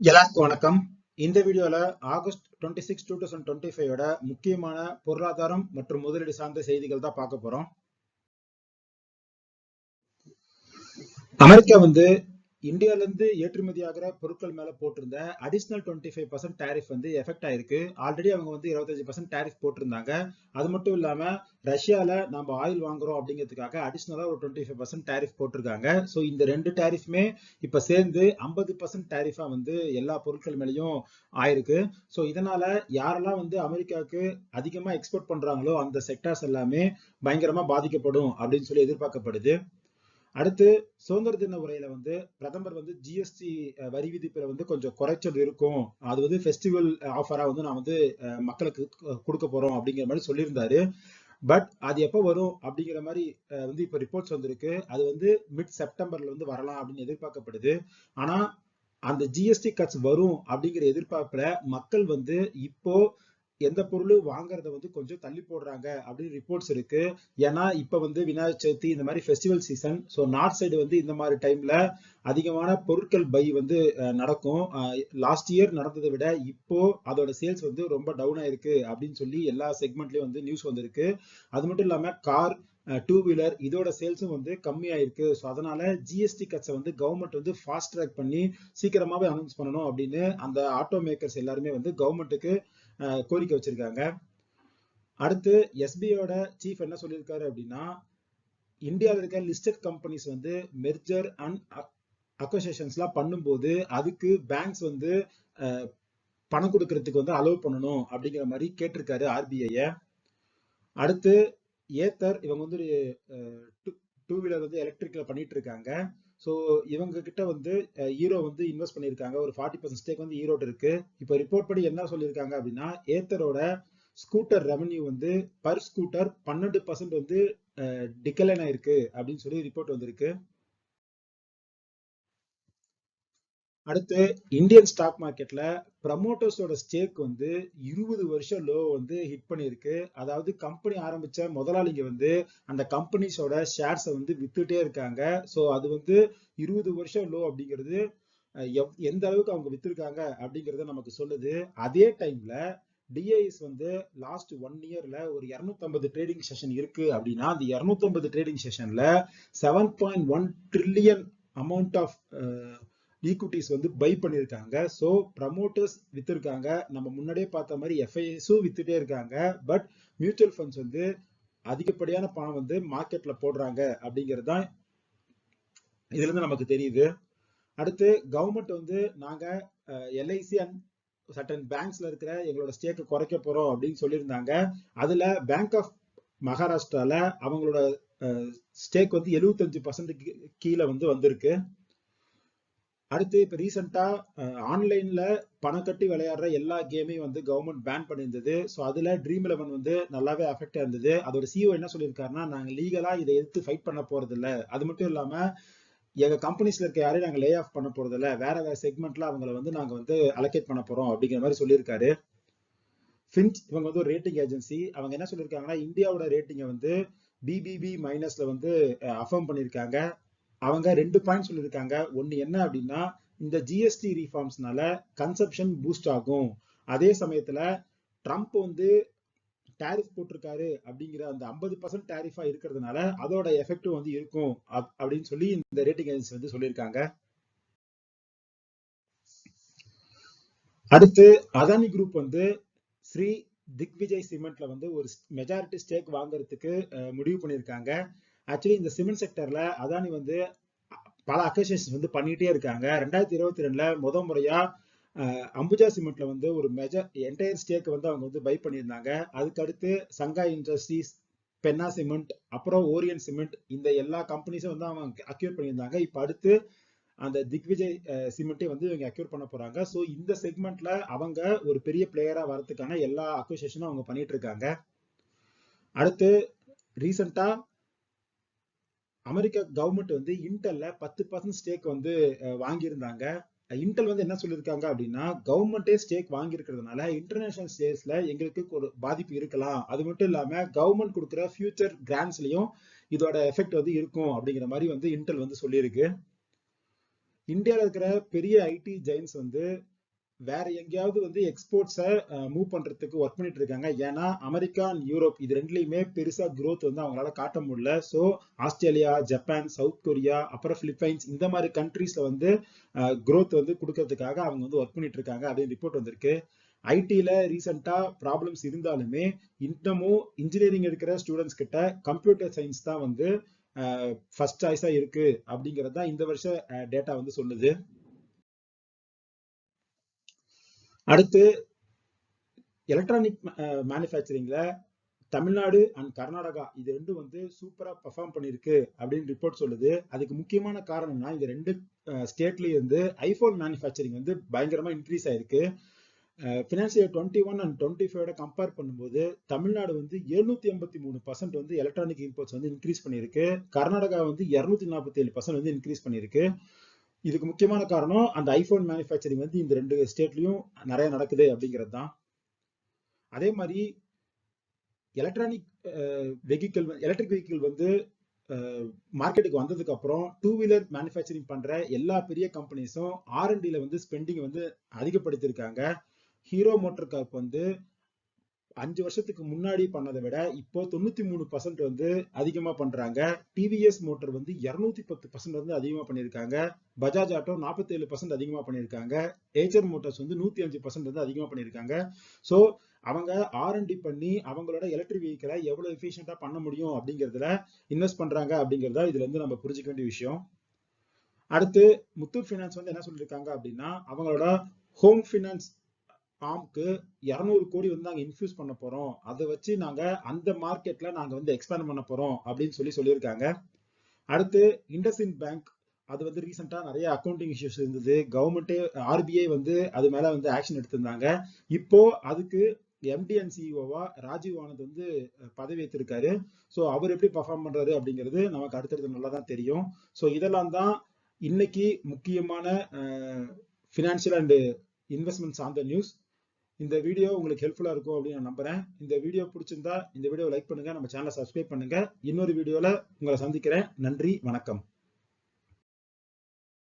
எல்லாருக்கும் வணக்கம். இந்த வீடியோல August twenty six two thousand twenty ஃபைவோட முக்கியமான பொருளாதாரம் மற்றும் முதலீடு சார்ந்த செய்திகள் தான் பார்க்க போறோம். அமெரிக்கா வந்து இந்தியால இருந்து ஏற்றுமதி ஆகிற பொருட்கள் மேல போட்டிருந்த additional twenty five percent tariff வந்து எஃபெக்ட் ஆயிருக்கு. ஆல்ரெடி அவங்க வந்து இருபத்தஞ்சு பர்சன்ட் டேரிஃப் போட்டிருந்தாங்க. அது மட்டும் இல்லாம ரஷ்யால நம்ம ஆயில் வாங்குறோம் அப்படிங்கிறதுக்காக அடிஷ்னலாக ஒரு டுவெண்ட்டி ஃபைவ் பர்சன்ட் டேரிஃப் போட்டிருக்காங்க. ஸோ இந்த ரெண்டு டேரிஃப்மே இப்ப சேர்ந்து ஐம்பது பர்சன்ட் டேரிஃபா வந்து எல்லா பொருட்கள் மேலேயும் ஆயிருக்கு. ஸோ இதனால யாரெல்லாம் வந்து அமெரிக்காவுக்கு அதிகமா எக்ஸ்போர்ட் பண்றாங்களோ அந்த செக்டார்ஸ் எல்லாமே பயங்கரமா பாதிக்கப்படும் அப்படின்னு சொல்லி எதிர்பார்க்கப்படுது. அடுத்து சுதந்திர தின உரையில வந்து பிரதமர் வந்து ஜிஎஸ்டி வரி விதிப்புல வந்து கொஞ்சம் குறைச்சல் இருக்கும். அது வந்து ஃபெஸ்டிவல் ஆஃபரா வந்து நான் வந்து அஹ், மக்களுக்கு கொடுக்க போறோம் அப்படிங்கிற மாதிரி சொல்லியிருந்தாரு. பட் அது எப்போ வரும் அப்படிங்கிற மாதிரி வந்து இப்போ ரிப்போர்ட்ஸ் வந்திருக்கு. அது வந்து மிட் செப்டம்பர்ல வந்து வரலாம் அப்படின்னு எதிர்பார்க்கப்படுது. ஆனா அந்த ஜிஎஸ்டி கட்ஸ் வரும் அப்படிங்கிற எதிர்பார்ப்புல மக்கள் வந்து இப்போ எந்த பொருளும் வாங்குறத வந்து கொஞ்சம் தள்ளி போடுறாங்க அப்படின்னு ரிப்போர்ட்ஸ் இருக்கு. ஏன்னா இப்ப வந்து விநாயகர் சதுர்த்தி இந்த மாதிரி festival season so north side வந்து இந்த மாதிரி டைம்ல அதிகமான பொருட்கள் பை வந்து நடக்கும். லாஸ்ட் இயர் நடந்ததை விட இப்போ அதோட சேல்ஸ் வந்து ரொம்ப டவுன் ஆயிருக்கு அப்படின்னு சொல்லி எல்லா செக்மெண்ட்லயும் வந்து நியூஸ் வந்திருக்கு. அது மட்டும் இல்லாம கார் டூ வீலர் இதோட சேல்ஸும் வந்து கம்மியாயிருக்கு. ஸோ அதனால ஜிஎஸ்டி கட்ஸை வந்து கவர்மெண்ட் வந்து ஃபாஸ்ட் ட்ராக் பண்ணி சீக்கிரமாவே அனௌன்ஸ் பண்ணணும் அப்படின்னு அந்த ஆட்டோ மேக்கர்ஸ் எல்லாருமே வந்து கவர்மெண்ட்டுக்கு கோரிக்கை வச்சிருக்காங்க. அடுத்து எஸ்பிஐயோட சீஃப் என்ன சொல்லியிருக்காரு அப்படின்னா இந்தியாவில் இருக்க லிஸ்டட் கம்பெனிஸ் வந்து மெர்ஜர் அண்ட் அக்கோசியேஷன்ஸ்லாம் பண்ணும்போது அதுக்கு பேங்க்ஸ் வந்து பணம் கொடுக்கறதுக்கு வந்து அலோவ் பண்ணணும் அப்படிங்கிற மாதிரி கேட்டிருக்காரு ஆர்பிஐய அடுத்து ஏத்தர் இவங்க வந்து டூ வீலர் வந்து எலக்ட்ரிக்கில் பண்ணிட்டு இருக்காங்க. ஸோ இவங்க கிட்ட வந்து ஹீரோ வந்து இன்வெஸ்ட் பண்ணியிருக்காங்க. ஒரு ஃபார்ட்டி பர்சன்ட் ஸ்டேக் வந்து ஈரோடு இருக்கு. இப்போ ரிப்போர்ட் படி என்ன சொல்லியிருக்காங்க அப்படின்னா ஏத்தரோட ஸ்கூட்டர் ரெவன்யூ வந்து பர் ஸ்கூட்டர் பன்னெண்டு பர்சன்ட் வந்து டிக்கலைன் ஆயிருக்கு அப்படின்னு சொல்லி ரிப்போர்ட் வந்திருக்கு. அடுத்து இந்தியன் ஸ்டாக் மார்க்கெட்ல ப்ரமோட்டர்ஸோட ஸ்டேக் வந்து இருபது வருஷம் லோ வந்து ஹிட் பண்ணியிருக்கு. அதாவது கம்பெனி ஆரம்பிச்ச முதலாளிங்க வந்து அந்த கம்பெனிஸோட ஷேர்ஸை வந்து வித்துட்டே இருக்காங்க. ஸோ அது வந்து இருபது வருஷம் லோ அப்படிங்கிறது எவ்- எந்த அளவுக்கு அவங்க வித்திருக்காங்க அப்படிங்கறத நமக்கு சொல்லுது. அதே டைம்ல டிஐஎஸ் வந்து லாஸ்ட் ஒன் இயர்ல ஒரு 250 ட்ரேடிங் செஷன் இருக்கு அப்படின்னா அந்த 250 trading செஷன்ல seven point one trillion amount of equities வந்து பை பண்ணியிருக்காங்க. ஸோ ப்ரமோட்டர்ஸ் விற்றுருக்காங்க நம்ம முன்னாடியே பார்த்த மாதிரி எஃப்ஐஎஸும் வித்துட்டே இருக்காங்க. பட் மியூச்சுவல் ஃபண்ட்ஸ் வந்து அதிகப்படியான பணம் வந்து மார்க்கெட்ல போடுறாங்க அப்படிங்கிறது தான் இதுல இருந்து நமக்கு தெரியுது. அடுத்து கவர்மெண்ட் வந்து நாங்க எல்ஐசி அண்ட் சட்டன் பேங்க்ஸ்ல இருக்கிற எங்களோட ஸ்டேக்கை குறைக்க போறோம் அப்படின்னு சொல்லியிருந்தாங்க. அதுல பேங்க் ஆஃப் மகாராஷ்டிரால அவங்களோட ஸ்டேக் வந்து 75% பர்சன்ட் கீழே வந்து வந்திருக்கு. அடுத்து இப்ப ரீசெண்டா ஆன்லைன்ல பணம் கட்டி விளையாடுற எல்லா கேமையும் வந்து கவர்மெண்ட் பேன் பண்ணியிருந்தது. ஸோ அதுல ட்ரீம் லெவன் வந்து நல்லாவே அஃபெக்ட் இருந்தது. அதோட சிஓ என்ன சொல்லியிருக்காருன்னா நாங்க லீகலா இதை எதிர்த்து ஃபைட் பண்ண போறது இல்ல அது மட்டும் இல்லாம எங்க கம்பெனிஸ்ல இருக்க யாரையும் நாங்க லே ஆஃப் பண்ண போறது இல்ல வேற வேற செக்மெண்ட்ல அவங்கள வந்து நாங்க வந்து அலோகேட் பண்ண போறோம் அப்படிங்கிற மாதிரி சொல்லியிருக்காரு. ஃபின்ச் இவங்க வந்து ஒரு ரேட்டிங் ஏஜென்சி அவங்க என்ன சொல்லியிருக்காங்கன்னா இந்தியாவோட ரேட்டிங்கை வந்து பிபிபி மைனஸ்ல வந்து அஃபர்ம் பண்ணியிருக்காங்க. அவங்க ரெண்டு பாயிண்ட் சொல்லியிருக்காங்க. ஒன்னு என்ன அப்படின்னா இந்த ஜிஎஸ்டி ரீஃபார்ம்ஸ்னால கன்சப்ஷன் பூஸ்ட் ஆகும். அதே சமயத்துல ட்ரம்ப் வந்து டாரிஃப் போட்டிருக்காரு அப்படிங்கிற அந்த ஐம்பது பர்சன்ட் டேரிஃபா இருக்கிறதுனால அதோட எஃபெக்டும் வந்து இருக்கும் அப்- அப்படின்னு சொல்லி இந்த ரேட்டிங் ஏஜென்சி வந்து சொல்லியிருக்காங்க. அடுத்து அதானி குரூப் வந்து ஸ்ரீ திக்விஜய் சிமெண்ட்ல வந்து ஒரு மெஜாரிட்டி ஸ்டேக் வாங்குறதுக்கு முடிவு பண்ணியிருக்காங்க. ஆக்சுவலி இந்த சிமெண்ட் செக்டர்ல அதானி வந்து பல அக்கசேஷன்ஸ் வந்து பண்ணிட்டே இருக்காங்க. ரெண்டாயிரத்தி இருபத்தி ரெண்டுல முத முறையா அம்புஜா சிமெண்ட்ல வந்து ஒரு மெஜர் என்டையர் ஸ்டேக் வந்து அவங்க வந்து பை பண்ணியிருந்தாங்க. அதுக்கடுத்து சங்கா சங்காய் இண்டஸ்ட்ரீஸ் பென்னா சிமெண்ட் அப்புறம் ஓரியன் சிமெண்ட் இந்த எல்லா கம்பெனிஸும் வந்து அவங்க அக்யூர் பண்ணியிருந்தாங்க. இப்போ அடுத்து அந்த திக்விஜய் சிமெண்ட்டே வந்து இவங்க அக்யூர் பண்ண போறாங்க. ஸோ இந்த செக்மெண்ட்ல அவங்க ஒரு பெரிய பிளேயரா வரதுக்கான எல்லா அக்யூசேஷனும் அவங்க பண்ணிட்டு இருக்காங்க. அடுத்து ரீசெண்டா அமெரிக்கா கவர்மெண்ட் வந்து இன்டெல்ல பத்து பர்சன்ட் ஸ்டேக் வந்து வாங்கியிருந்தாங்க. இன்டெல் வந்து என்ன சொல்லியிருக்காங்க அப்படின்னா கவர்மெண்டே ஸ்டேக் வாங்கியிருக்கிறதுனால இன்டர்நேஷனல் ஸ்டேஸ்ல எங்களுக்கு ஒரு பாதிப்பு இருக்கலாம். அது மட்டும் இல்லாம கவர்மெண்ட் கொடுக்குற ஃபியூச்சர் கிராண்ட்ஸ்லயும் இதோட எஃபெக்ட் வந்து இருக்கும் அப்படிங்கிற மாதிரி வந்து இன்டெல் வந்து சொல்லியிருக்கு. இந்தியாவில் இருக்கிற பெரிய ஐடி ஜெயின்ஸ் வந்து வேற எங்கேயாவது வந்து எக்ஸ்போர்ட்ஸை மூவ் பண்றதுக்கு ஒர்க் பண்ணிட்டு இருக்காங்க. ஏன்னா அமெரிக்கா அண்ட் யூரோப் இது ரெண்டுலேயுமே பெருசா க்ரோத் வந்து அவங்களால காட்ட முடியல. So Australia Japan South Korea அப்புறம் பிலிப்பைன்ஸ் இந்த மாதிரி கண்ட்ரீஸ்ல வந்து க்ரோத் வந்து கொடுக்கறதுக்காக அவங்க வந்து ஒர்க் பண்ணிட்டு இருக்காங்க. அப்படின்னு ரிப்போர்ட் வந்திருக்கு. ஐடியில் ரீசெண்டாக ப்ராப்ளம்ஸ் இருந்தாலுமே இன்னமும் இன்ஜினியரிங் எடுக்கிற ஸ்டூடெண்ட்ஸ் கிட்ட கம்ப்யூட்டர் சயின்ஸ் தான் வந்து ஃபர்ஸ்ட் சாய்ஸாக இருக்கு. அப்படிங்கிறது தான் இந்த வருஷம் டேட்டா வந்து சொல்லுது. அடுத்து எலக்ட்ரானிக் மேனுஃபேக்சரிங்ல uh, தமிழ்நாடு அண்ட் கர்நாடகா இது ரெண்டும் வந்து சூப்பரா பர்ஃபார்ம் பண்ணிருக்கு அப்படின்னு ரிப்போர்ட் சொல்லுது. அதுக்கு முக்கியமான காரணம்னா இந்த ரெண்டு uh, ஸ்டேட்லயும் வந்து ஐபோன் மேனுஃபேக்சரிங் வந்து பயங்கரமா இன்க்ரீஸ் ஆயிருக்கு. Financial twenty one and twenty ஃபைவோட compare பண்ணும்போது தமிழ்நாடு வந்து எழுநூத்தி எண்பத்தி மூணு பர்சன்ட் வந்து எலக்ட்ரானிக் இம்போர்ட்ஸ் வந்து இன்க்ரீஸ் பண்ணியிருக்கு. கர்நாடகா வந்து இரநூத்தி நாற்பத்தி ஏழு பர்சன்ட் வந்து இன்க்ரீஸ் பண்ணியிருக்கு. இதுக்கு முக்கியமான காரணம் அந்த ஐபோன் மேனுஃபேக்சரிங் வந்து இந்த ரெண்டு ஸ்டேட்லையும் நிறைய நடக்குது அப்படிங்கிறது தான் அதே மாதிரி எலக்ட்ரானிக் வெஹிக்கிள் எலக்ட்ரிக் வெஹிக்கிள் வந்து மார்க்கெட்டுக்கு வந்ததுக்கு அப்புறம் டூ வீலர் மேனுஃபேக்சரிங் பண்ற எல்லா பெரிய கம்பெனிஸும் ஆர்என்டில வந்து ஸ்பெண்டிங் வந்து அதிகப்படுத்தியிருக்காங்க. ஹீரோ மோட்டர் கார்ப் வந்து அஞ்சு வருஷத்துக்கு முன்னாடி பண்ணதை விட இப்போ தொண்ணூத்தி மூணு பர்சன்ட் வந்து அதிகமா பண்றாங்க. டிவிஎஸ் மோட்டர் வந்து இருநூத்தி பத்து பர்சன்ட் வந்து அதிகமா பண்ணியிருக்காங்க. பஜாஜ் ஆட்டோ நாற்பத்தி ஏழு பர்சன்ட் அதிகமா பண்ணியிருக்காங்க. ஏச்சர் மோட்டார்ஸ் வந்து நூத்தி அஞ்சு பர்சன்ட் வந்து அதிகமா பண்ணியிருக்காங்க. ஸோ அவங்க ஆர்என்டி பண்ணி அவங்களோட எலக்ட்ரிக் வெஹிக்கிளை எவ்வளவு எஃபிஷியண்டா பண்ண முடியும் அப்படிங்கிறதுல இன்வெஸ்ட் பண்றாங்க அப்படிங்கிறத இதுல இருந்து நம்ம புரிஞ்சுக்க வேண்டிய விஷயம். அடுத்து முத்தூட் ஃபினான்ஸ் வந்து என்ன சொல்லியிருக்காங்க அப்படின்னா அவங்களோட ஹோம் ஃபினான்ஸ் ஆம்க்கு இரநூறு கோடி வந்து நாங்க இன்ஃபியூஸ் பண்ண போறோம். அதை வச்சு நாங்க அந்த மார்க்கெட்ல நாங்க வந்து எக்ஸ்பேண்ட் பண்ண போறோம் அப்படின்னு சொல்லி சொல்லியிருக்காங்க. அடுத்து இண்டஸ்இன் பேங்க் அது வந்து ரீசெண்டா நிறைய அக்கௌண்டிங் இஷ்யூஸ் இருந்தது. கவர்மெண்ட்டே ஆர்பிஐ வந்து அது மேல வந்து ஆக்ஷன் எடுத்திருந்தாங்க. இப்போ அதுக்கு எம்டி அண்ட் சிஇஓவா ராஜீவ் ஆனந்த் வந்து பதவி ஏற்றிருக்காரு ஸோ அவர் எப்படி பர்ஃபார்ம் பண்றாரு அப்படிங்கிறது நமக்கு அடுத்தடுத்து நல்லா தான் தெரியும். ஸோ இதெல்லாம் தான் இன்னைக்கு முக்கியமான ஃபினான்ஷியல் அண்ட் இன்வெஸ்ட்மெண்ட் சார்ந்த நியூஸ் இந்த வீடியோ உங்களுக்கு ஹெல்ப்ஃபுல்லாக இருக்கும் அப்படின்னு நான் நம்புறேன். இந்த வீடியோ பிடிச்சிருந்தா இந்த வீடியோ லைக் பண்ணுங்க. நம்ம சேனலை சப்ஸ்கிரைப் பண்ணுங்க. இன்னொரு வீடியோவில் உங்களை சந்திக்கிறேன். நன்றி வணக்கம்.